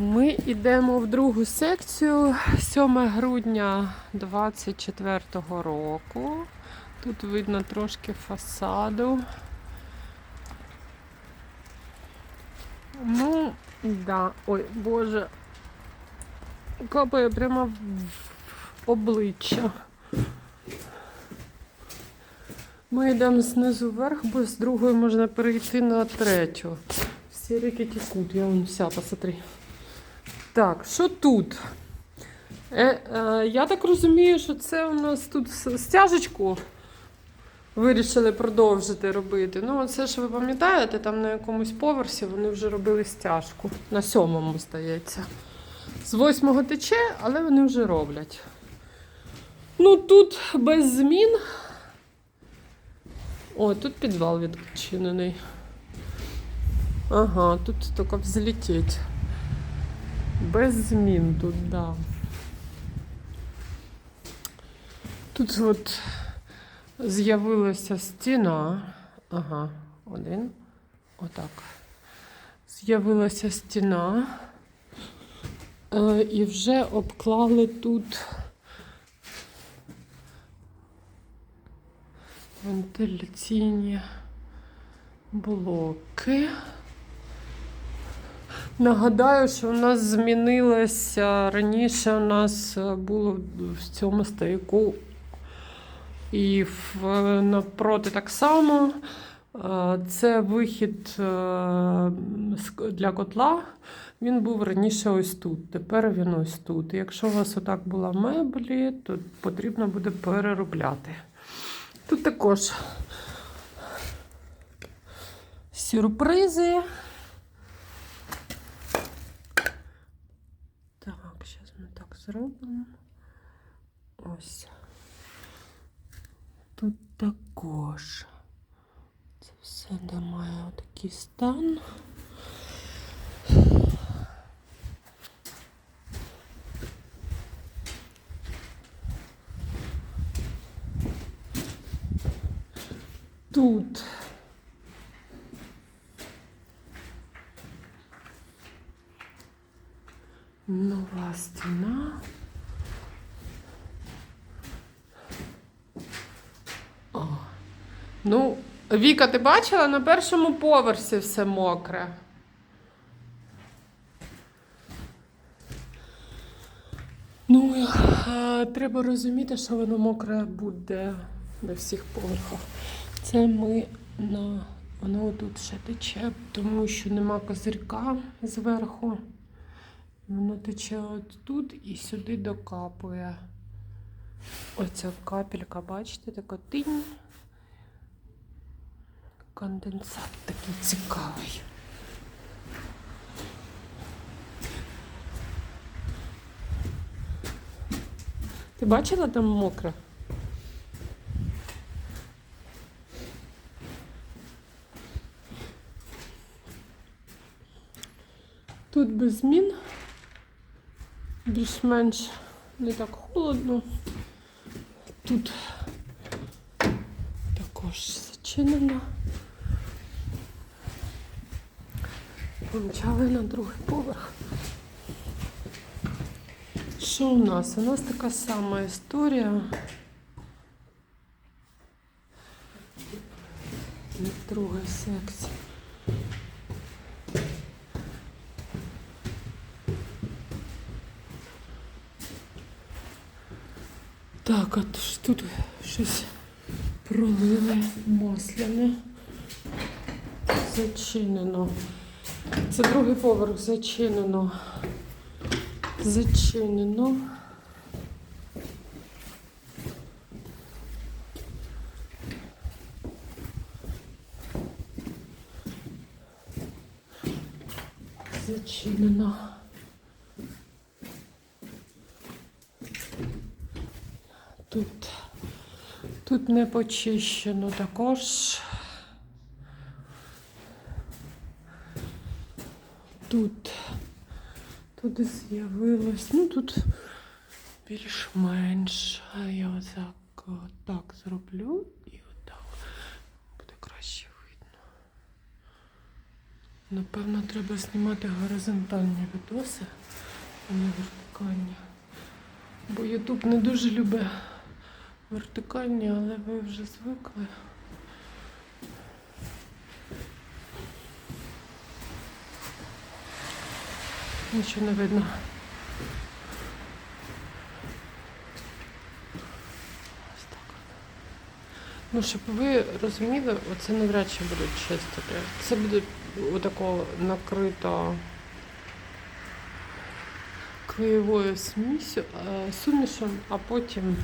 Ми йдемо в другу секцію 7 грудня 24 року. Тут видно трошки фасаду. Ну, да. Ой, Боже. Капає прямо в обличчя. Ми йдемо знизу вверх, бо з другої можна перейти на третю. Всі ріки текуть, я вон вся, посмотри. Так, що тут? Е, е, я так розумію, що це у нас тут стяжечку вирішили продовжити робити. Ну, це ж ви пам'ятаєте, там на якомусь поверсі вони вже робили стяжку. На сьомому, здається. З восьмого тече, але вони вже роблять. Ну, тут без змін. О, тут підвал відчинений. Ага, тут тільки взлететь. Без змін тут, да. Тут от з'явилася стіна. Ага, один. Отак. З'явилася стіна. Е, і вже обклали тут вентиляційні блоки. Нагадаю, що у нас змінилося раніше. У нас е, було в цьому стояку і в, навпроти так само. Е, Це вихід е, для котла. Він був раніше ось тут. Тепер він ось тут. Якщо у вас отак була меблі, то потрібно буде переробляти. Тут також сюрпризи. Так, зараз зробимо. Ось. Тут також. Це все де має отакий стан. Тут нова стіна. О. Ну, Віка, ти бачила на першому поверсі все мокре. Ну, е, треба розуміти, що воно мокре буде на всіх поверхах. Це ми на воно тут ще тече, тому що нема козирка зверху. Воно тече от тут і сюди докапує. Оця капелька, бачите, така тинь. Конденсат такий цікавий. Ти бачила там мокре? Тут без змін. Більш-менш не так холодно. Тут також зачинено. Помчали на другий поверх. Що у нас? У нас така сама історія. Від другої секції. Так, а тут щось пролили масляне. Зачинено. Це другий поверх зачинено. Зачинено. Зачинено. Тут, тут не почищено також. Тут, тут з'явилось, ну тут більш-менш. Я отак, отак зроблю і отак буде краще видно. Напевно, треба знімати горизонтальні відоси, а не вертикальні. Бо Ютуб не дуже любить вертикальні, але ви вже звикли. Нічого не видно. Ось так. Ну, щоб ви розуміли, оце навряд чи будуть чистити. Це буде отако накрито клеєвою е, сумішем, а потім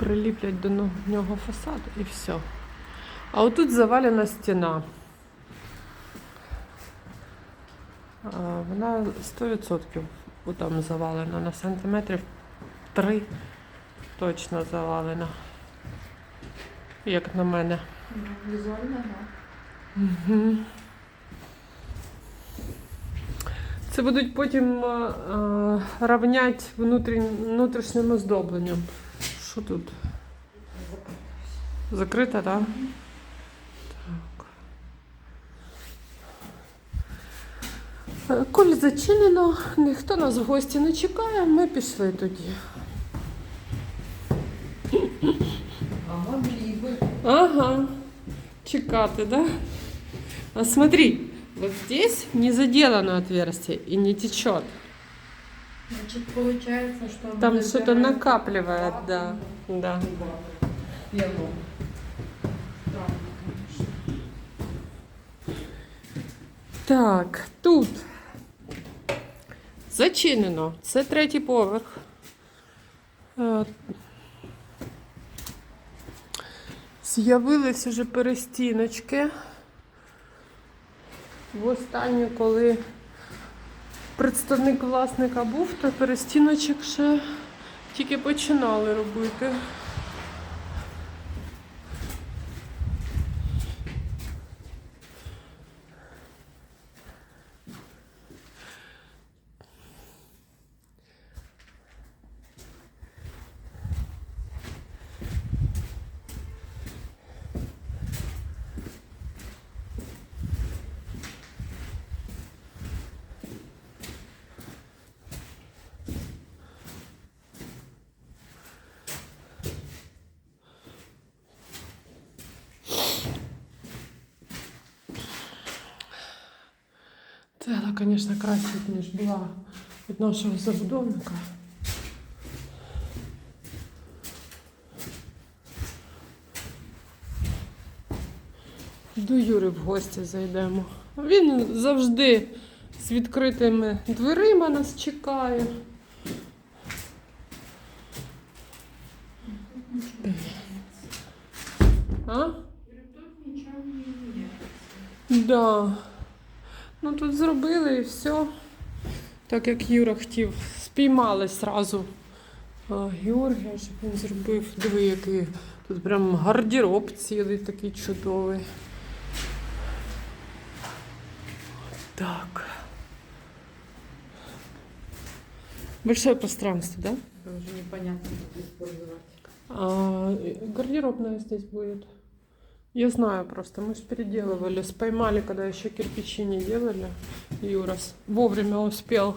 приліплять до нього фасад і все. А отут завалена стіна. Вона 100% там завалена на сантиметрів 3 точно завалена. Як на мене. Візуально, так. Угу. Це будуть потім е, равнять внутрішнім оздобленням. Що тут? Закрито, так? Так. Е, Коль зачинено, ніхто нас в гості не чекає, ми пішли тоді. А могли бы. Ага. Чекати, да? А смотри, вот здесь не заделано отверстие и не течет. Значит, получается, что... Там что-то накапливает, да. Да. Так, тут зачинено. Це третій поверх. Е, З'явились вже перестіночки. Востаннє, коли представник власника був, то перестіночок ще тільки починали робити. Це, звісно, краще, ніж була від нашого забудовника. До Юри в гості зайдемо. Він завжди з відкритими дверима нас чекає. А? Да. Ну тут зробили і все. Так як Юра хотів. Спіймали зразу Георгія, щоб він зробив. Диви, який тут прям гардероб цілий такий чудовий. Так. Большое пространство, да? Это уже непонятно, как использовать. А, гардеробная здесь будет. Я знаю просто, мы же переделывали, споймали, когда еще кирпичи не делали. Юра вовремя успел.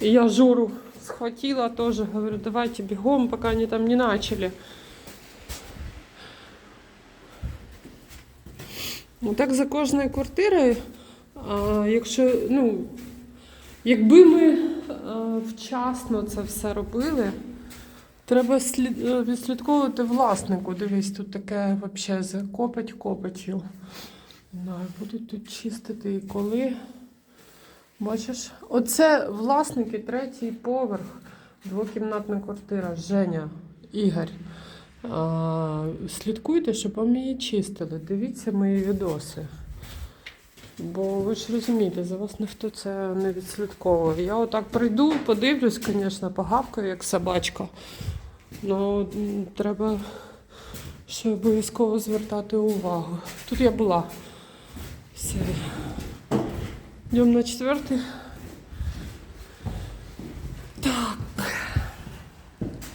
И я Жору схватила тоже, говорю, давайте бегом, пока они там не начали. Ну так за кожною квартирою, а, якщо, ну, якби ми а, вчасно це все робили, Треба слід... е, відслідковувати власнику. Дивись, тут таке взагалі з копоть копотю. Будуть тут чистити і коли. Бачиш? Оце власники, третій поверх, двокімнатна квартира. Женя, Ігор. А, слідкуйте, щоб вам її чистили. Дивіться мої відоси. Бо ви ж розумієте, за вас ніхто це не відслідковує. Я отак прийду, подивлюсь, звісно, погавкаю, як собачка. Ну, треба ще обов'язково звертати увагу. Тут я була. Все. Йдемо на четвертий.